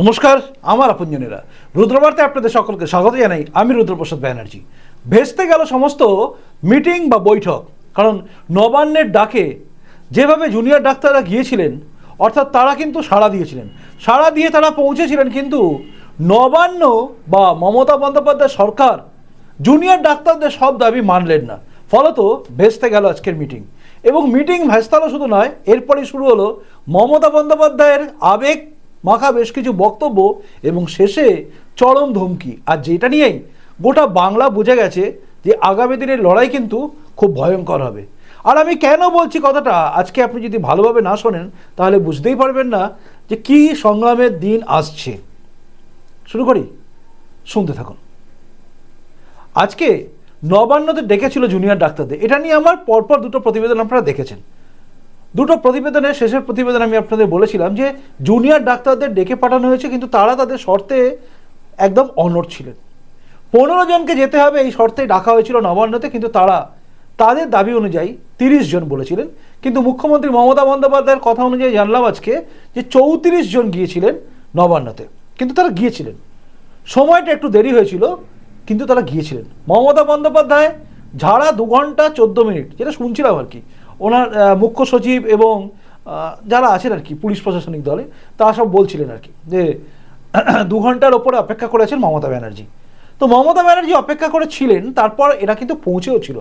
নমস্কার, আমার আপনজনেরা। রুদ্রবার্তায় আপনাদের সকলকে স্বাগত জানাই আমি রুদ্রপ্রসাদ ব্যানার্জি। ভেস্তে গেল সমস্ত মিটিং বা বৈঠক, কারণ নবান্নের ডাকে যেভাবে জুনিয়র ডাক্তাররা গিয়েছিলেন, অর্থাৎ তারা কিন্তু সাড়া দিয়েছিলেন। সাড়া দিয়ে তারা পৌঁছেছিলেন কিন্তু নবান্ন বা মমতা বন্দ্যোপাধ্যায় সরকার জুনিয়র ডাক্তারদের সব দাবি মানলেন না। ফলত ভেস্তে গেল আজকের মিটিং। এবং মিটিং ভেস্তালো শুধু নয় এরপরে শুরু হলো মমতা বন্দ্যোপাধ্যায়ের আবেগ মাখা বেশ কিছু বক্তব্য এবং শেষে চরম ধমকি। আর যেটা নিয়েই গোটা বাংলা বুঝে গেছে যে আগামী দিনের লড়াই কিন্তু খুব ভয়ঙ্কর হবে। আর আমি কেন বলছি কথাটা? আজকে আপনি যদি ভালোভাবে না শোনেন, তাহলে বুঝতেই পারবেন না যে কী সংগ্রামের দিন আসছে। শুরু করি। শুনতে থাকুন। আজকে নবান্নতে ডেকেছিল জুনিয়র ডাক্তারদের। এটা নিয়ে আমার পরপর দুটো প্রতিবেদন আপনারা দেখেছেন। দুটো প্রতিবেদনের শেষের প্রতিবেদন আমি আপনাদের বলেছিলাম যে জুনিয়র ডাক্তারদের ডেকে পাঠানো হয়েছে, কিন্তু তারা তাদের শর্তে একদম অনড় ছিলেন। পনেরো জনকে যেতে হবে, এই শর্তে ডাকা হয়েছিল নবান্নতে, কিন্তু তারা তাদের দাবি অনুযায়ী তিরিশ জন বলেছিলেন। কিন্তু মুখ্যমন্ত্রী মমতা বন্দ্যোপাধ্যায়ের কথা অনুযায়ী জানলাম আজকে যে চৌত্রিশ জন গিয়েছিলেন নবান্নতে, কিন্তু তারা গিয়েছিলেন। সময়টা একটু দেরি হয়েছিল, কিন্তু তারা গিয়েছিলেন। মমতা বন্দ্যোপাধ্যায় ঝাড়া দু ঘণ্টা চোদ্দ মিনিট, যেটা শুনছিলাম আর কি। ওনার মুখ্য সচিব এবং যারা আছেন আর কি পুলিশ প্রশাসনিক দলে, তারা সব বলছিলেন আর কি যে দু ঘণ্টার ওপরে অপেক্ষা করেছেন মমতা ব্যানার্জি। তো মমতা ব্যানার্জি অপেক্ষা করেছিলেন তারপর এরা কিন্তু পৌঁছেও ছিল।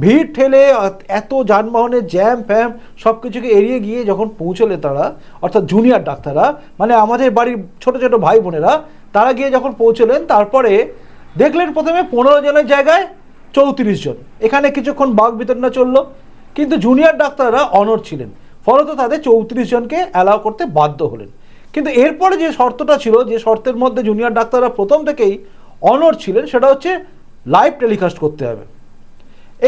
ভিড় ঠেলে এত- যানবাহনের জ্যাম ফ্যাম সব কিছুকে এড়িয়ে গিয়ে যখন পৌঁছলে তারা, অর্থাৎ জুনিয়র ডাক্তাররা মানে আমাদের বাড়ির ছোট ছোট ভাই বোনেরা, তারা গিয়ে যখন পৌঁছলেন, তারপরে দেখলেন প্রথমে পনেরো জনের জায়গায় চৌত্রিশ জন। এখানে কিছুক্ষণ বাঘ বিতরণা চলল কিন্তু জুনিয়র ডাক্তাররা অনড় ছিলেন। ফলত তাদের চৌত্রিশ জনকে অ্যালাউ করতে বাধ্য হলেন। কিন্তু এরপরে যে শর্তটা ছিল, যে শর্তের মধ্যে জুনিয়র ডাক্তাররা প্রথম থেকেই অনড় ছিলেন, সেটা হচ্ছে লাইভ টেলিকাস্ট করতে হবে।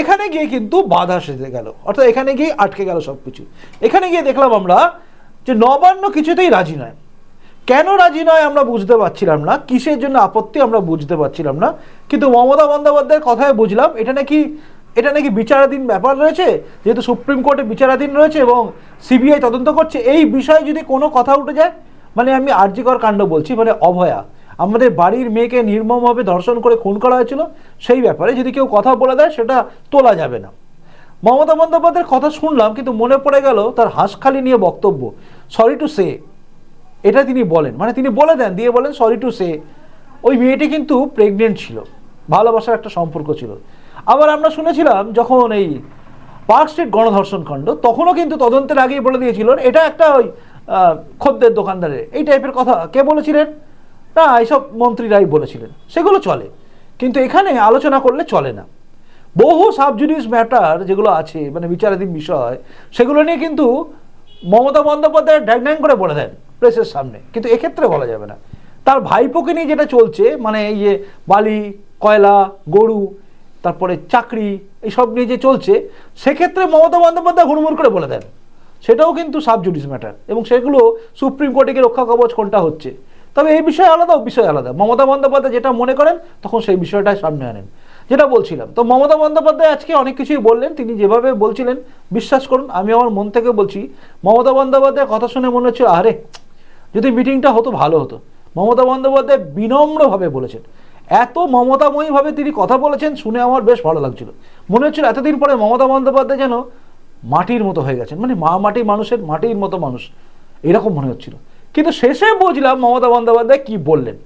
এখানে গিয়ে কিন্তু বাধা সেজে গেল। অর্থাৎ এখানে গিয়ে আটকে গেল সব কিছু এখানে গিয়ে দেখলাম আমরা যে নবান্ন কিছুতেই রাজি নয়। কেন রাজি নয় আমরা বুঝতে পারছিলাম না। কিসের জন্য আপত্তি আমরা বুঝতে পারছিলাম না। কিন্তু মমতা বন্দ্যোপাধ্যায়ের কথায় বুঝলাম, এটা নাকি এটা নাকি বিচারাধীন ব্যাপার রয়েছে? যেহেতু সুপ্রিম কোর্টে বিচারাধীন রয়েছে এবং সিবিআই তদন্ত করছে, এই বিষয়ে যদি কোনো কথা উঠে যায় মানে আমি আর্যিকর কাণ্ড বলছি মানে অভয়া। আমাদের বাড়ির মেয়েকে নির্মমভাবে ধর্ষণ করে খুন করা হয়েছিল, সেই ব্যাপারে যদি কেউ কথা বলে দেয়, সেটা তোলা যাবে না। মমতা বন্দ্যোপাধ্যায়ের কথা শুনলাম, কিন্তু মনে পড়ে গেল তার হাঁসখালি নিয়ে বক্তব্য। সরি টু সে এটা তিনি বলেন। মানে তিনি বলে দেন, দিয়ে বলেন সরি টু সে ওই মেয়েটি কিন্তু প্রেগনেন্ট ছিল। ভালোবাসার একটা সম্পর্ক ছিল। আবার আমরা শুনেছিলাম যখন এই পার্ক স্ট্রিট গণধর্ষণ কাণ্ড তখনও কিন্তু তদন্তের আগেই বলে দিয়েছিলেন, এটা একটা ওই খদ্দের দোকানদারের। এই টাইপের কথা কে বলেছিলেন? না, এইসব মন্ত্রীরাই বলেছিলেন। সেগুলো চলে। কিন্তু এখানে আলোচনা করলে চলে না। বহু সাবজুডিস ম্যাটার যেগুলো আছে মানে বিচারাধীন বিষয়, সেগুলো নিয়ে কিন্তু মমতা বন্দ্যোপাধ্যায় ড্যাং ড্যাং করে বলে দেন প্রেসের সামনে। কিন্তু এক্ষেত্রে বলা যাবে না। তার ভাইপোকে নিয়ে যেটা চলছে মানে এই যে বালি, কয়লা, গরু তারপরে চাকরি এইসব নিয়ে যে চলছে, সেক্ষেত্রে মমতা বন্দ্যোপাধ্যায় হুড়মুড় করে বলে দেন। সেটাও কিন্তু সাব সাবজুডিস ম্যাটার এবং সেগুলো সুপ্রিম কোর্টে গিয়ে রক্ষা কবচ কোনটা হচ্ছে? তবে এই বিষয় আলাদা বিষয় আলাদা। মমতা বন্দ্যোপাধ্যায় যেটা মনে করেন, তখন সেই বিষয়টাই সামনে আনেন। যেটা বলছিলাম, তো মমতা বন্দ্যোপাধ্যায় আজকে অনেক কিছুই বললেন, তিনি যেভাবে বলছিলেন, বিশ্বাস করুন, আমি আমার মন থেকে বলছি, মমতা বন্দ্যোপাধ্যায়ের কথা শুনে মনে হচ্ছে আরে, যদি মিটিংটা হতো, ভালো হতো। মমতা বন্দ্যোপাধ্যায় বিনম্রভাবে বলেছেন এত মমতাময়ীভাবে তিনি কথা বলেছেন শুনে আমার বেশ ভালো লাগছিল। মনে হচ্ছিল এতদিন পরে মমতা বন্দ্যোপাধ্যায় যেন মাটির মতো হয়ে গেছেন। মানে মা মাটি মানুষের মাটির মতো মানুষ। এরকম মনে হচ্ছিল। কিন্তু শেষে বুঝলাম মমতা বন্দ্যোপাধ্যায় কি বললেন।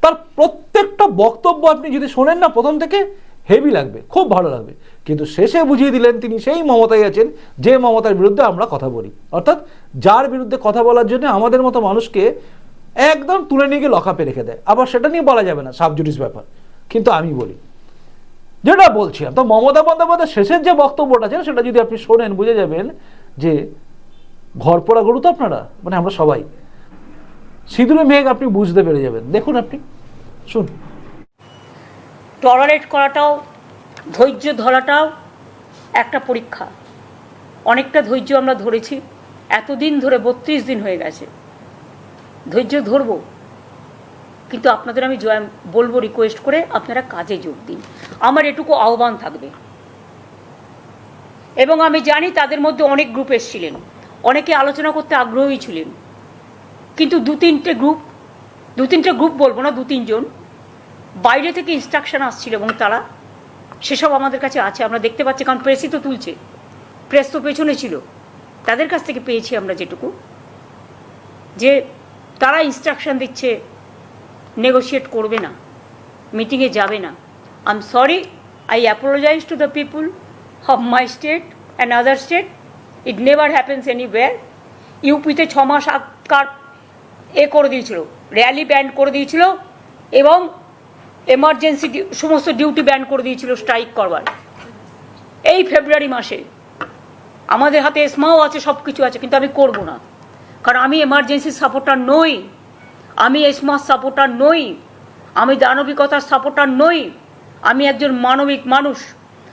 তার প্রত্যেকটা বক্তব্য আপনি যদি শোনেন না প্রথম থেকে হেভি লাগবে, খুব ভালো লাগবে। কিন্তু শেষে বুঝিয়ে দিলেন তিনি সেই মমতাই আছেন, যে মমতার বিরুদ্ধে আমরা কথা বলি। অর্থাৎ যার বিরুদ্ধে কথা বলার জন্য আমাদের মতো মানুষকে একদম তুলে নিয়ে গিয়ে লকাপে রেখে দেয়। আবার সেটা নিয়ে বলা যাবে না সাবজুডিস ব্যাপার। কিন্তু আমি বলি, যেটা বলছিলাম, তো মমতা বন্দ্যোপাধ্যায় শেষের যে বক্তব্যটা আছে সেটা যদি আপনি শোনেন, বুঝে যাবেন যে ঘর পোড়া গরু তো আপনারা মানে আমরা সবাই। সিঁদুরে মেঘ আপনি বুঝতে পেরে যাবেন। দেখুন আপনি শুন টলারেট করাটাও, ধৈর্য ধরাটাও একটা পরীক্ষা। অনেকটা ধৈর্য আমরা ধরেছি। এতদিন ধরে বত্রিশ দিন হয়ে গেছে। ধৈর্য ধরবো। কিন্তু আপনাদের আমি জয়, বলব রিকোয়েস্ট করে আপনারা কাজে যোগ দিন। আমার এটুকু আহ্বান থাকবে। এবং আমি জানি তাদের মধ্যে অনেক গ্রুপ এসছিলেন। অনেকে আলোচনা করতে আগ্রহী ছিলেন। কিন্তু দু তিনটে গ্রুপ দু তিনটে গ্রুপ বলব না, দু তিনজন। বাইরে থেকে ইনস্ট্রাকশন আসছিল এবং তারা সেসব আমাদের কাছে আছে। আমরা দেখতে পাচ্ছি, কারণ প্রেসই তো তুলছে। প্রেস তো পেছনে ছিল। তাদের কাছ থেকে পেয়েছি আমরা যেটুকু। যে তারা ইনস্ট্রাকশন দিচ্ছে নেগোশিয়েট করবে না মিটিংয়ে যাবে না। I am sorry I apologise to the people of my state and other state it never happens anywhere ইউপিতে ছ মাস আগকার এ করে দিয়েছিল র্যালি ব্যান্ড করে দিয়েছিল এবং এমার্জেন্সি সমস্ত ডিউটি ব্যান্ড করে দিয়েছিল স্ট্রাইক করবার। এই ফেব্রুয়ারি মাসে, আমাদের হাতে এসমাও আছে সব কিছু আছে, কিন্তু আমি করব না। কারণ আমি এমার্জেন্সি সাপোর্টার নই। আমি এসমার সাপোর্টার নই। আমি দানবিকতার সাপোর্টার নই। আমি একজন মানবিক মানুষ।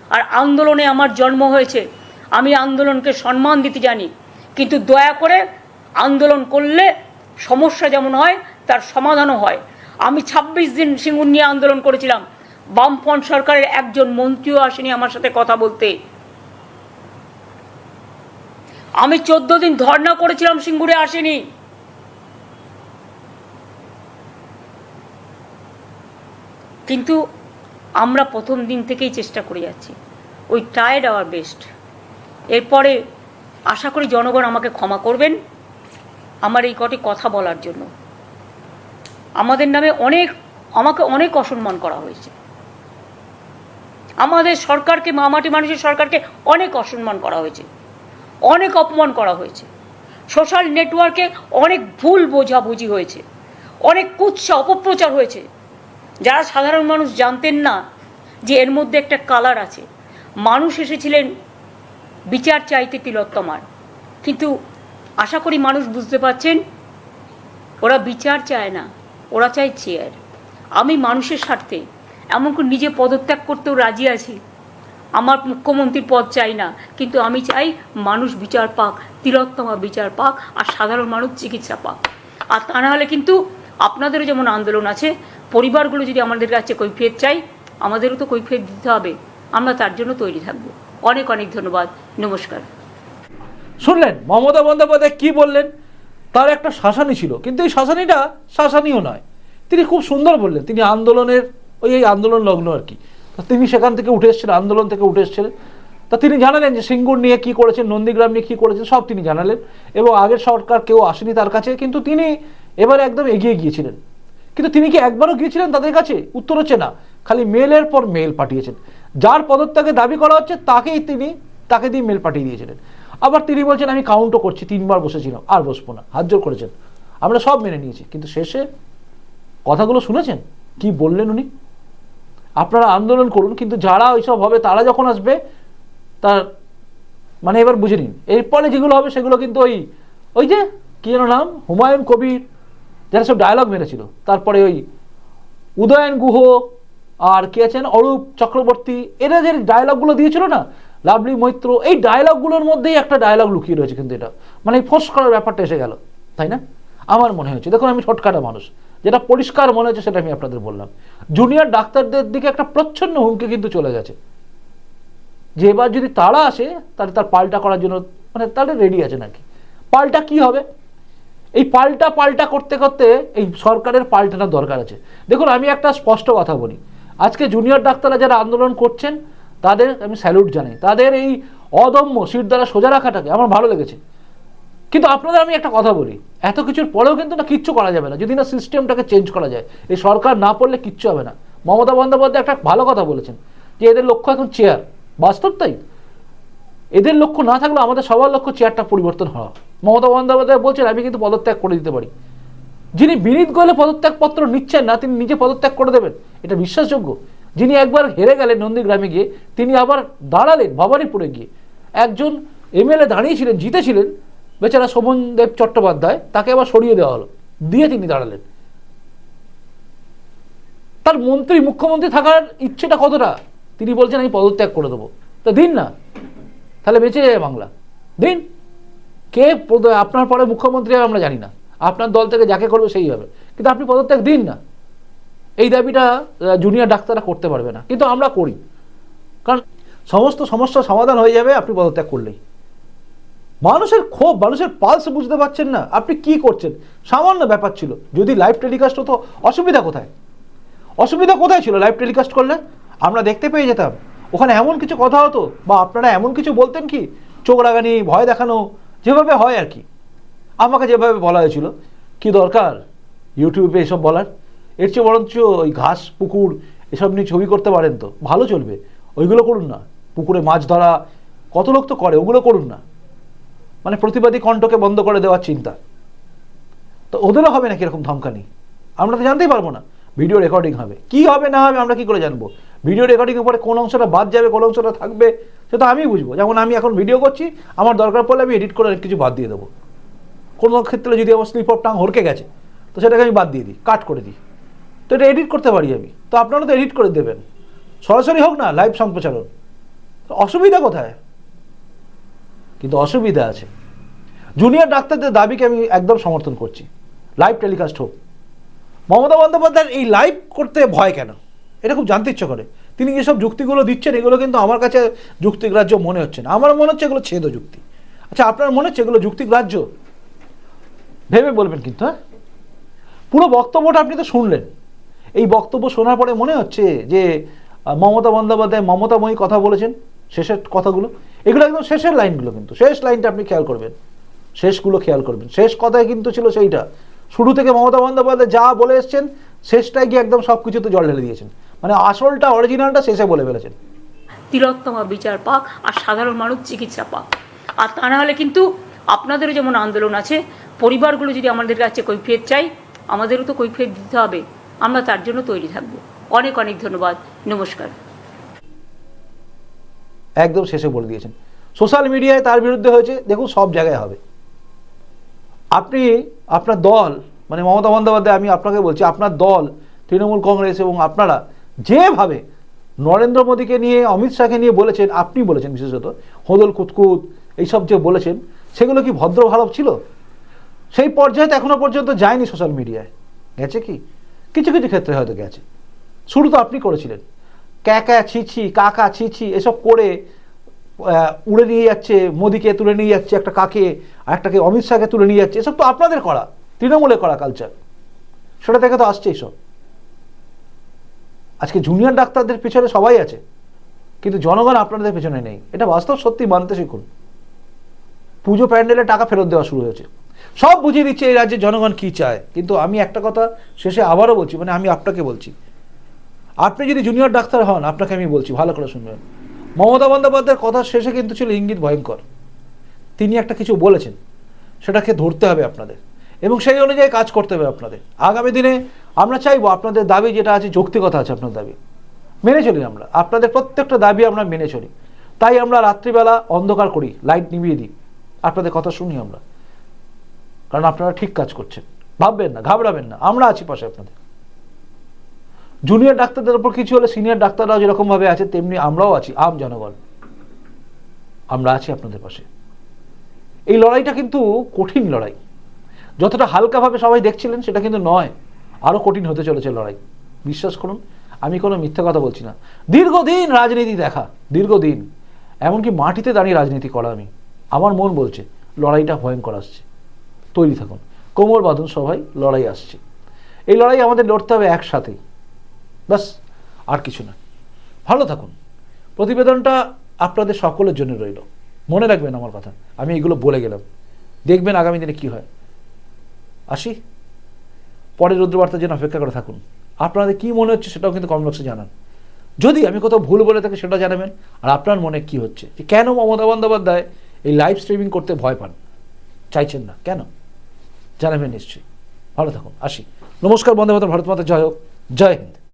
আর আন্দোলনে আমার জন্ম হয়েছে। আমি আন্দোলনকে সম্মান দিতে জানি। কিন্তু দয়া করে আন্দোলন করলে সমস্যা যেমন হয়, তার সমাধানও হয়। আমি ছাব্বিশ দিন সিঙ্গুর নিয়ে আন্দোলন করেছিলাম। বামফ্রন্ট সরকারের একজন মন্ত্রীও আসেনি আমার সাথে কথা বলতে। আমি চোদ্দ দিন ধর্ণা করেছিলাম, সিঙ্গুরে আসেনি। কিন্তু আমরা প্রথম দিন থেকেই চেষ্টা করে যাচ্ছি। ওই টায়ার্ড আওয়ার বেস্ট এরপরে আশা করি জনগণ আমাকে ক্ষমা করবেন আমার এই কটি কথা বলার জন্য। আমাদের নামে অনেক, আমাকে অনেক অসম্মান করা হয়েছে। আমাদের সরকারকে মামাটি মানুষের সরকারকে অনেক অসম্মান করা হয়েছে। অনেক অপমান করা হয়েছে। সোশ্যাল নেটওয়ার্কে অনেক ভুল বোঝাবুঝি হয়েছে। অনেক কুৎসা, অপপ্রচার হয়েছে। যারা সাধারণ মানুষ জানতেন না যে এর মধ্যে একটা কালার আছে। মানুষ এসেছিলেন বিচার চাইতে তিলোত্তমার। কিন্তু আশা করি মানুষ বুঝতে পারছেন, ওরা বিচার চায় না, ওরা চায় চেয়ার আমি মানুষের স্বার্থে, এমনকি নিজে পদত্যাগ করতেও রাজি আছি। আমার মুখ্যমন্ত্রীর পদ চাই না। কিন্তু আমি চাই মানুষ বিচার পাক, তিলোত্তমা বিচার পাক, আর সাধারণ মানুষ চিকিৎসা পাক। আর তা না হলে কিন্তু আপনাদেরও যেমন আন্দোলন আছে, পরিবারগুলো যদি আমাদের কাছে কৈফিয়ত চাই আমাদেরও তো কৈফিয়ত দিতে হবে। আমরা তার জন্য তৈরি থাকব। অনেক অনেক ধন্যবাদ। নমস্কার। শুনলেন, মমতা বন্দ্যোপাধ্যায় কি বললেন? তার একটা শাসানি ছিল, কিন্তু এই শাসানিটা শাসানিও নয়। তিনি খুব সুন্দর বললেন, তিনি আন্দোলনের, ওই, এই আন্দোলন লগ্ন আর কি। তা তিনি সেখান থেকে উঠে এসেছিলেন, আন্দোলন থেকে উঠে এসেছিলেন। তা তিনি জানালেন যে সিঙ্গুর নিয়ে কি করেছেন, নন্দীগ্রাম নিয়ে কি করেছেন, সব তিনি জানালেন। এবং আগের সরকার কেউ আসেনি তার কাছে, কিন্তু তিনি এবার একদম এগিয়ে গিয়েছিলেন। কিন্তু তিনি কি একবারও গিয়েছিলেন তাদের কাছে? উত্তর হচ্ছে না। খালি মেলের পর মেল পাঠিয়েছেন। যার পদত্যাগে দাবি করা হচ্ছে, তাকেই তিনি, তাকে দিয়ে মেল পাঠিয়ে দিয়েছিলেন। আবার তিনি বলছেন, আমি কাউন্টও করছি, তিনবার বসেছিলাম, আর বসবো না। হাত জোর করেছেন। আমরা সব মেনে নিয়েছি। কিন্তু শেষে কথাগুলো শুনেছেন? কি বললেন উনি? আপনারা আন্দোলন করুন, কিন্তু যারা ওইসব হবে, তারা যখন আসবে, তার মানে এবার বুঝে নিন। এরপরে যেগুলো হবে, সেগুলো কিন্তু ওই ওই যে, কী যেন নাম? হুমায়ুন কবির, যারা সব ডায়লগ মেরেছিল। তারপরে ওই উদয়ন গুহ আর কে আছেন? অরূপ চক্রবর্তী, এরা যে ডায়লগগুলো দিয়েছিল না লাভলি মৈত্র, এই ডায়লগগুলোর মধ্যেই একটা ডায়লগ লুকিয়ে রয়েছে কিন্তু এটা। মানে ফোর্স করার ব্যাপারটা এসে গেল, তাই না? আমার মনে হয়েছে দেখুন, আমি ছটকাটা মানুষ। যেটা পরিষ্কার মনে হচ্ছে সেটা আমি আপনাদের বললাম। জুনিয়র ডাক্তারদের দিকে একটা প্রচ্ছন্ন হুমকি কিন্তু চলে গেছে। যে এবার যদি তারা আসে, তাহলে তার পাল্টা করার জন্য মানে তাহলে রেডি আছে নাকি? পাল্টা কি হবে? এই পাল্টা পাল্টা করতে করতে এই সরকারের পাল্টানোর দরকার আছে। দেখুন, আমি একটা স্পষ্ট কথা বলি। আজকে জুনিয়র ডাক্তাররা যারা আন্দোলন করছেন, তাদের আমি স্যালুট জানাই। তাদের এই অদম্য সিট দ্বারা সোজা রাখাটাকে আমার ভালো লেগেছে। কিন্তু আপনাদের আমি একটা কথা বলি, এত কিছুর পরেও কিন্তু না কিচ্ছু করা যাবে না, যদি না সিস্টেমটাকে চেঞ্জ করা যায়। এই সরকার না পড়লে কিচ্ছু হবে না। মমতা বন্দ্যোপাধ্যায় একটা ভালো কথা বলেছেন, যে এদের লক্ষ্য এখন চেয়ার বাস্তব তাই? এদের লক্ষ্য না থাকলে আমাদের সবার লক্ষ্য চেয়ারটা পরিবর্তন হওয়া। মমতা বন্দ্যোপাধ্যায় বলছেন, আমি কিন্তু পদত্যাগ করে দিতে পারি। যিনি বিনীত গোয়েলে পদত্যাগপত্র নিচ্ছেন না, তিনি নিজে পদত্যাগ করে দেবেন। এটা বিশ্বাসযোগ্য। যিনি একবার হেরে গেলেন নন্দীগ্রামে গিয়ে, তিনি আবার দাঁড়ালেন ভবানীপুরে গিয়ে। একজন এমএলএ দাঁড়িয়েছিলেন জিতেছিলেন বেচারা শোভন দেব চট্টোপাধ্যায়, তাকে আবার সরিয়ে দেওয়া হলো। দিয়ে তিনি দাঁড়ালেন। তার মন্ত্রী, মুখ্যমন্ত্রী থাকার ইচ্ছেটা কতটা? তিনি বলছেন, আমি পদত্যাগ করে দেবো। তা দিন না। তাহলে বেঁচে যাবে বাংলা। দিন। কে আপনার পরে মুখ্যমন্ত্রী হবে আমরা জানি না। আপনার দল থেকে যাকে করবে সেই হবে। কিন্তু আপনি পদত্যাগ দিন না। এই দাবিটা জুনিয়র ডাক্তাররা করতে পারবে না। কিন্তু আমরা করি। কারণ সমস্ত সমস্যার সমাধান হয়ে যাবে আপনি পদত্যাগ করলেই। মানুষের ক্ষোভ, মানুষের পালস বুঝতে পারছেন না। আপনি কি করছেন? সামান্য ব্যাপার ছিল। যদি লাইভ টেলিকাস্ট হতো, অসুবিধা কোথায়? অসুবিধা কোথায় ছিল লাইভ টেলিকাস্ট করলে? আমরা দেখতে পেয়ে যেতাম। ওখানে এমন কিছু কথা হতো, বা আপনারা এমন কিছু বলতেন কি? চোখ রাগানি ভয় দেখানো, যেভাবে হয় আর কি। আমাকে যেভাবে বলা হয়েছিল, কি দরকার? ইউটিউবে এসব বলার? এর চেয়ে বরঞ্চ ওই ঘাস, পুকুর, এসব নিয়ে ছবি করতে পারেন তো। ভালো চলবে। ওইগুলো করুন না। পুকুরে মাছ ধরা, কত লোক তো করে, ওগুলো করুন না। মানে প্রতিবাদী কণ্ঠকে বন্ধ করে দেওয়ার চিন্তা। তো ওদেরও হবে নাকি এরকম ধমকানি? আমরা তো জানতেই পারব না। ভিডিও রেকর্ডিং হবে। কি হবে, না হবে, আমরা কি করে জানব? ভিডিও রেকর্ডিং পরে কোন অংশটা বাদ যাবে, কোন অংশটা থাকবে সেটা আমি বুঝব। যেমন আমি এখন ভিডিও করছি, আমার দরকার পড়লে আমি এডিট করে কিছু বাদ দিয়ে দেবো। কোনো ক্ষেত্রে যদি আমার স্লিপ অফ টাং হরকে গেছে, তো সেটাকে আমি বাদ দিয়ে দিই, কাট করে দিই। তো এটা এডিট করতে পারি আমি। তো আপনারা তো এডিট করে দেবেন। সরাসরি হোক না, লাইভ সম্প্রচারণ। অসুবিধা কোথায়? কিন্তু অসুবিধা আছে। জুনিয়র ডাক্তারদের দাবিকে আমি একদম সমর্থন করছি। লাইভ টেলিকাস্ট হোক। মমতা বন্দ্যোপাধ্যায়ের এই লাইভ করতে ভয় কেন? এটা খুব জানতে ইচ্ছে করে। তিনি যেসব যুক্তিগুলো দিচ্ছেন, এগুলো কিন্তু আমার কাছে যুক্তিগ্রাহ্য মনে হচ্ছে না। আমার মনে হচ্ছে এগুলো ছেদ যুক্তি। আচ্ছা আপনার মনে হচ্ছে এগুলো যুক্তিগ্রাহ্য? ভেবে বলবেন কিন্তু হ্যাঁ? পুরো বক্তব্যটা আপনি তো শুনলেন। এই বক্তব্য শোনার পরে মনে হচ্ছে যে মমতা বন্দ্যোপাধ্যায় মমতাময়ী কথা বলেছেন। শেষের কথাগুলো। এগুলো একদম শেষের লাইনগুলো কিন্তু। শেষ লাইনটা আপনি খেয়াল করবেন। শেষগুলো খেয়াল করবেন। শেষ কথায় কিন্তু ছিল সেইটা। শুরু থেকে মমতা বন্দ্যোপাধ্যায় যা বলে এসছেন, শেষটায় গিয়ে একদম সব কিছুতে জল ঢেলে দিয়েছেন। মানে আসলটা অরিজিনালটা শেষে বলে ফেলেছেন। তিলোত্তমা বিচার পাক আর সাধারণ মানুষ চিকিৎসা পাক। আর তা না হলে কিন্তু আপনাদেরও যেমন আন্দোলন আছে, পরিবারগুলো যদি আমাদের কাছে কৈফিয়ত চাই, আমাদেরও তো কৈফিয়ত দিতে হবে। আমরা তার জন্য তৈরি থাকব। অনেক অনেক ধন্যবাদ। নমস্কার। একদম শেষে বলে দিয়েছেন। সোশ্যাল মিডিয়ায় তার বিরুদ্ধে হয়েছে, দেখুন, সব জায়গায় হবে। আপনি, আপনার দল মানে মমতা বন্দ্যোপাধ্যায়, আমি আপনাকে বলছি, আপনার দল, তৃণমূল কংগ্রেস এবং আপনারা যেভাবে নরেন্দ্র মোদীকে নিয়ে, অমিত শাহকে নিয়ে বলেছেন, আপনি বলেছেন বিশেষত, হোদল কুতকুত এইসব যে বলেছেন, সেগুলো কি ভদ্র ভালো ছিল? সেই পর্যায়ে তো এখনও পর্যন্ত যায়নি সোশ্যাল মিডিয়ায় গেছে কি? কিছু কিছু ক্ষেত্রে হয়তো গেছে। শুরু তো আপনি করেছিলেন। ক্যাকা ছিছি কাকা ছিছি এসব করে উড়ে নিয়ে যাচ্ছে, মোদিকে তুলে নিয়ে যাচ্ছে একটা কাকে, আর একটাকে অমিত শাহকে তুলে নিয়ে যাচ্ছে, এসব তো আপনাদের করা তৃণমূলে করা কালচার সেটা থেকে তো আসছে এইসব আজকে জুনিয়র ডাক্তারদের পিছনে সবাই আছে, কিন্তু জনগণ আপনাদের পেছনে নেই। এটা বাস্তব সত্যি মানতে শিখুন। পুজো প্যান্ডেলে টাকা ফেরত দেওয়া শুরু হয়েছে। সব বুঝিয়ে দিচ্ছে এই রাজ্যের জনগণ কি চায়। কিন্তু আমি একটা কথা শেষে আবারও বলছি মানে আমি আপনাকে বলছি আপনি যদি জুনিয়র ডাক্তার হন, আপনাকে আমি বলছি, ভালো করে শুনবেন। মমতা বন্দ্যোপাধ্যায়ের কথা শেষে কিন্তু ছিল ইঙ্গিত ভয়ঙ্কর। তিনি একটা কিছু বলেছেন, সেটাকে ধরতে হবে আপনাদের এবং সেই অনুযায়ী কাজ করতে হবে আপনাদের। আগামী দিনে আমরা চাইব আপনাদের দাবি যেটা আছে, যৌক্তিকতা আছে আপনার দাবি। মেনে চলি আমরা। আপনাদের প্রত্যেকটা দাবি আমরা মেনে চলি। তাই আমরা রাত্রিবেলা অন্ধকার করি, লাইট নিভিয়ে দিই। আপনাদের কথা শুনি আমরা। কারণ আপনারা ঠিক কাজ করছেন। ভাববেন না, ঘাবড়াবেন না। আমরা আছি পাশে আপনাদের। জুনিয়র ডাক্তারদের উপর কিছু হলে সিনিয়র ডাক্তাররাও যেরকমভাবে আছে, তেমনি আমরাও আছি, আম জনগণ। আমরা আছি আপনাদের পাশে। এই লড়াইটা কিন্তু কঠিন লড়াই। যতটা হালকাভাবে সবাই দেখছিলেন, সেটা কিন্তু নয়। আরও কঠিন হতে চলেছে লড়াই। বিশ্বাস করুন, আমি কোনো মিথ্যা কথা বলছি না। দীর্ঘদিন রাজনীতি দেখা, দীর্ঘদিন। এমনকি মাটিতে দাঁড়িয়ে রাজনীতি করা আমি। আমার মন বলছে, লড়াইটা ভয়ঙ্কর আসছে। তৈরি থাকুন। কোমর বাঁধুন সবাই, লড়াই আসছে। এই লড়াই আমাদের লড়তে হবে একসাথেই ব্যাস, আর কিছু না। ভালো থাকুন। প্রতিবেদনটা আপনাদের সকলের জন্য রইল। মনে রাখবেন আমার কথা, আমি এগুলো বলে গেলাম। দেখবেন আগামী দিনে কি হয়। আসি? পরের রুদ্রবার্তার জন্য অপেক্ষা করে থাকুন। আপনাদের কি মনে হচ্ছে সেটাও কিন্তু কমেন্ট বক্সে জানান। যদি আমি কোথাও ভুল বলে থাকি সেটা জানাবেন, আর আপনার মনে কি হচ্ছে? যে কেন মমতা বন্দ্যোপাধ্যায় এই লাইভ স্ট্রিমিং করতে ভয় পান? চাইছেন না। কেন? জানাবেন নিশ্চয়ই। ভালো থাকুন। আসি। নমস্কার, বন্দে মাতা ভারত মাতা, জয় হোক। জয় হিন্দ।